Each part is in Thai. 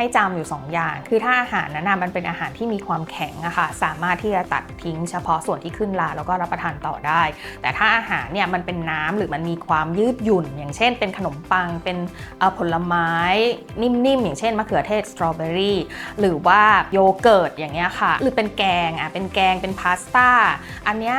ให้จำอยู่ 2 อย่าง คือถ้าอาหารนั้นนะมันเป็นอาหารที่มีความแข็งอะค่ะสามารถที่จะตัดทิ้งเฉพาะส่วนที่ขึ้นราแล้วก็รับประทานต่อได้ แต่ถ้าอาหารเนี่ยมันเป็นน้ำหรือมันมีความยืดหยุ่น อย่างเช่น เป็นขนมปังเป็นผลไม้นิ่มๆอย่างเช่นมะเขือเทศสตรอเบอรี่หรือว่าโยเกิร์ตอย่างเงี้ยค่ะ หรือเป็นแกงอะเป็นแกงเป็นพาสต้าอันเนี้ย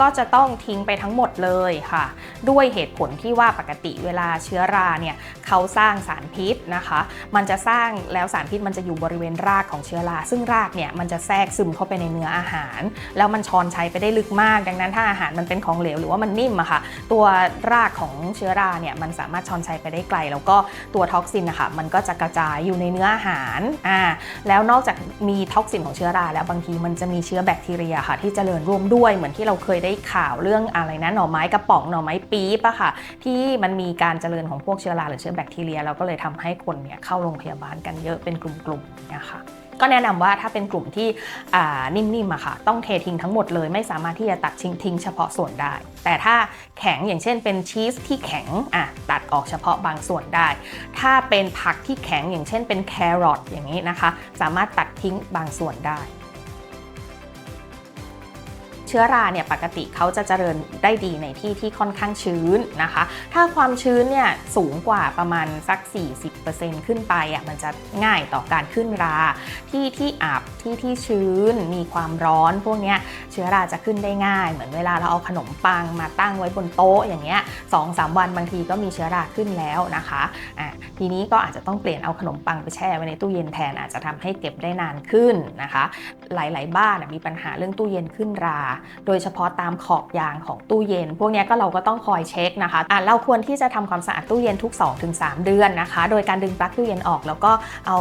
ก็จะต้องทิ้งไปทั้งหมดเลยค่ะ ด้วยเหตุผลที่ว่าปกติเวลาเชื้อราเนี่ยเขาสร้างสารพิษนะคะ มันจะสร้างแล้วสารพิษมันจะอยู่บริเวณรากของเชื้อรา ซึ่งรากเนี่ยมันจะแทรกซึมเข้าไปในเนื้ออาหาร แล้วมันชอนใชัยไปได้ลึกมาก ดังนั้นถ้าอาหารมันเป็นของเหลวหรือว่ามันนิ่มอะค่ะ ตัวรากของเชื้อราเนี่ยมันสามารถชอนใชัยไปได้ไกล แล้วก็ตัวท็อกซินนะคะมันก็จะกระจายอยู่ในเนื้ออาหารอ่าแล้วนอกจากมีท็อกซินของเชื้อรา แล้วบางทีมันจะมีเชื้อแบคทีเรียค่ะ ที่เจริญร่วมด้วยเหมือนที่เราเคยได้ข่าวเรื่องอะไรนะหน่อไม้กระป๋องหน่อไม้ปี๊บอะค่ะ ที่มันมีการเจริญของพวกเชื้อราหรือเชื้อแบคทีเรียแล้วก็เลยทำให้คนเนี่ยเข้าโรงพยาบาลกันเยอะเป็นกลุ่มๆเนี่ยค่ะก็แนะนำว่าถ้าเป็นกลุ่มที่นิ่มๆอะค่ะ ต้องเททิ้งทั้งหมดเลยไม่สามารถที่จะตัดทิ้งทิ้งเฉพาะส่วนได้ แต่ถ้าแข็งอย่างเช่นเป็นชีสที่แข็งอะตัดออกเฉพาะบางส่วนได้ ถ้าเป็นผักที่แข็งอย่างเช่นเป็นแครอทอย่างนี้นะคะ สามารถตัดทิ้งบางส่วนได้ เชื้อราเนี่ยปกติเขาจะเจริญได้ดีในที่ที่ค่อนข้างชื้นนะคะ ถ้าความชื้นเนี่ยสูงกว่าประมาณสัก 40%ขึ้นไปอะมันจะง่ายต่อการขึ้นรา ที่ที่อับที่ที่ชื้นมีความร้อนพวกเนี้ยเชื้อราจะขึ้นได้ง่าย เหมือนเวลาเราเอาขนมปังมาตั้งไว้บนโต๊ะอย่างเงี้ยสองสามวันบางทีก็มีเชื้อราขึ้นแล้วนะคะอะทีนี้ก็อาจจะต้องเปลี่ยนเอาขนมปังไปแช่ไว้ในตู้เย็นแทนอาจจะทำให้เก็บได้นานขึ้นนะคะ หลาย ๆ บ้านมีปัญหาเรื่องตู้เย็นขึ้นราโดยเฉพาะตามขอบยางของตู้เย็น พวกนี้ก็เราก็ต้องคอยเช็คนะคะอะเราควรที่จะทำความสะอาดตู้เย็นทุก 2-3 เดือนนะคะ โดยการดึงปลั๊กตู้เย็นออก แล้วก็เอา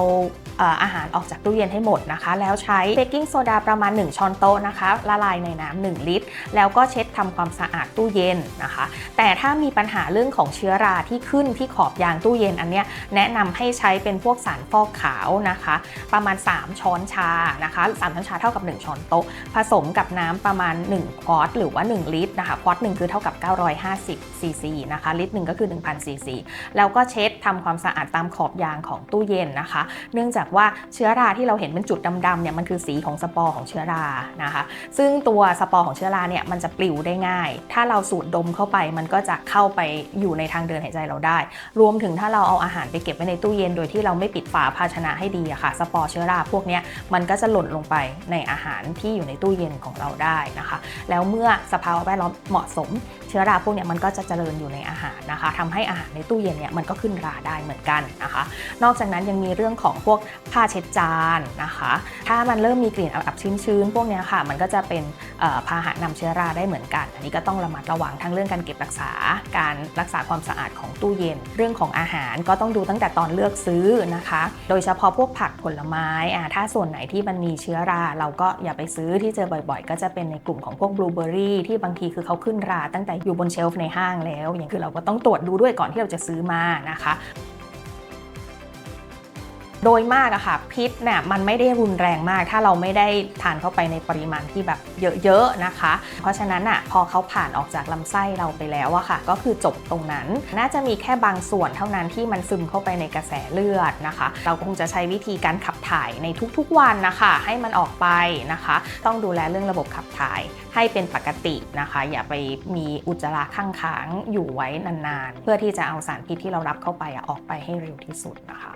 อาหารออกจากตู้เย็นให้หมดนะคะ แล้วใช้เบกกิ้งโซดาประมาณ 1 ช้อนโต๊ะนะคะ ละลายในน้ำ1ลิตร แล้วก็เช็ดทำความสะอาดตู้เย็นนะคะ แต่ถ้ามีปัญหาเรื่องของเชื้อราที่ขึ้นที่ขอบยางตู้เย็นอันเนี้ยแนะนำให้ใช้เป็นพวกสารฟอกขาวนะคะ ประมาณ 3 ช้อนชานะคะ3ช้อนชาเท่ากับ 1 ช้อนโต๊ะ ผสมกับน้ำประมาณ1 ควอตหรือว่า 1 ลิตรนะคะควอตหนึ่งคือเท่ากับ 950ซีซีนะคะลิตรหนึ่งก็คือ 1,000ซีซีแล้วก็เช็ดทำความสะอาดตามขอบยางของตู้เย็นนะคะ เนื่องจากว่าเชื้อราที่เราเห็นเป็นจุดดำๆเนี่ยมันคือสีของสปอร์ของเชื้อรานะคะ ซึ่งตัวสปอร์ของเชื้อราเนี่ยมันจะปลิวได้ง่าย ถ้าเราสูดดมเข้าไปมันก็จะเข้าไปอยู่ในทางเดินหายใจเราได้ รวมถึงถ้าเราเอาอาหารไปเก็บไว้ในตู้เย็น โดยที่เราไม่ปิดฝาภาชนะให้ดีอะค่ะ สปอร์เชื้อราพวกนี้มันก็จะหล่นลงไปในอาหารที่อยู่ในตู้เย็นของเราได้นะคะ แล้วเมื่อสภาวะแวดล้อมเหมาะสม เชื้อราพวกนี้มันก็จะเจริญอยู่ในอาหารนะคะทำให้อาหารในตู้เย็นเนี่ยมันก็ขึ้นราได้เหมือนกันนะคะ นอกจากนั้นยังมีเรื่องของพวกผ้าเช็ดจานนะคะ ถ้ามันเริ่มมีกลิ่นอับชื้นๆพวกนี้ค่ะ มันก็จะเป็น พาหะนำเชื้อราได้เหมือนกัน อันนี้ก็ต้องระมัดระวังทั้งเรื่องการเก็บรักษา การรักษาความสะอาดของตู้เย็น เรื่องของอาหารก็ต้องดูตั้งแต่ตอนเลือกซื้อนะคะ โดยเฉพาะพวกผักผลไม้อ่าถ้าส่วนไหนที่มันมีเชื้อรา เราก็อย่าไปซื้อที่เจอบ่อยๆ ก็จะเป็นในกลุ่มของพวกบลูเบอรี่ที่บางทีคือเขาขึ้นราตั้งแต่อยู่บนเชลฟ์ในห้างแล้ว อย่างคือเราก็ต้องตรวจดูด้วยก่อนที่เราจะซื้อมานะคะ โดยมากอะค่ะพิษเนี่ยมันไม่ได้รุนแรงมาก ถ้าเราไม่ได้ทานเข้าไปในปริมาณที่แบบเยอะๆนะคะ เพราะฉะนั้นอะพอเขาผ่านออกจากลำไส้เราไปแล้วอะค่ะ ก็คือจบตรงนั้น น่าจะมีแค่บางส่วนเท่านั้นที่มันซึมเข้าไปในกระแสเลือดนะคะ เราคงจะใช้วิธีการขับถ่ายในทุกๆวันนะคะ ให้มันออกไปนะคะ ต้องดูแลเรื่องระบบขับถ่ายให้เป็นปกตินะคะ อย่าไปมีอุจจาระข้างค้างอยู่ไว้นานๆ เพื่อที่จะเอาสารพิษที่เรารับเข้าไปอะออกไปให้เร็วที่สุดนะคะ